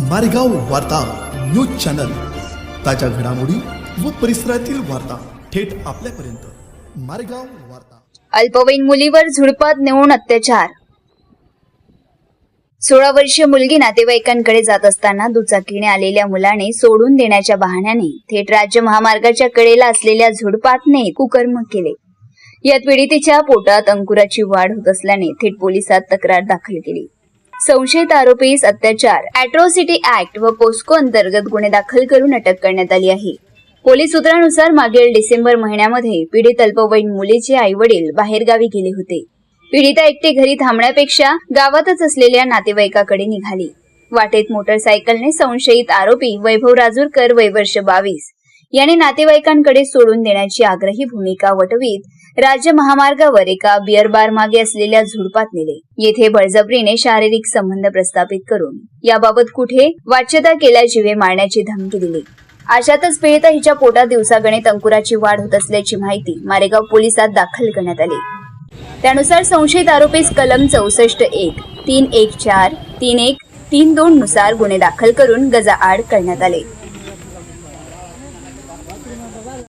मारेगाव वार्ता news channel. ताज्या घडामोडी व परिसरातील वार्ता थेट आपल्यापर्यंत. मारेगाव वार्ता. अल्पवयीन मुलीवर झुडपात नेऊन अत्याचार. सोळा वर्षीय मुलगी नातेवाईकांकडे जात असताना दुचाकीने आलेल्या मुलाने सोडून देण्याच्या बहाण्याने थेट राज्य महामार्गाच्या कडेला असलेल्या झुडपातने कुकर्म केले. यात पीडितेच्या पोटात अंकुराची वाढ होत असल्याने थेट पोलिसात तक्रार दाखल केली. संशयित आरोपीस अत्याचार अॅट्रॉसिटी ऍक्ट व पोस्को अंतर्गत गुन्हे दाखल करून अटक करण्यात आली आहे. पोलीस सूत्रानुसार मागील डिसेंबर महिन्यामध्ये पीडित अल्पवयीन मुलीचे आई वडील बाहेरगावी गेले होते. पीडिता एकटे घरी थांबण्यापेक्षा गावातच असलेल्या नातेवाईकाकडे निघाली. वाटेत मोटरसायकलने संशयित आरोपी वैभव राजूरकर वय वर्ष बावीस. याने नातेवाईकांकडे सोडून देण्याची आग्रही भूमिका वटवीत राज्य महामार्गावर एका बिअर बार मागे असलेल्या झुडपात नेले येथे बळजबरीने शारीरिक संबंध प्रस्थापित करून याबाबत कुठे वाच्यता केल्याशिवाय मारण्याची धमकी दिली. अशातच पीडिता हिच्या पोटात दिवसागणित अंकुराची वाढ होत असल्याची माहिती मारेगाव पोलिसात दाखल करण्यात आली. त्यानुसार संशयित आरोपीस कलम चौसष्ट एक तीन एक चार तीन एक तीन दोन नुसार गुन्हे दाखल करून गजाआड करण्यात आले.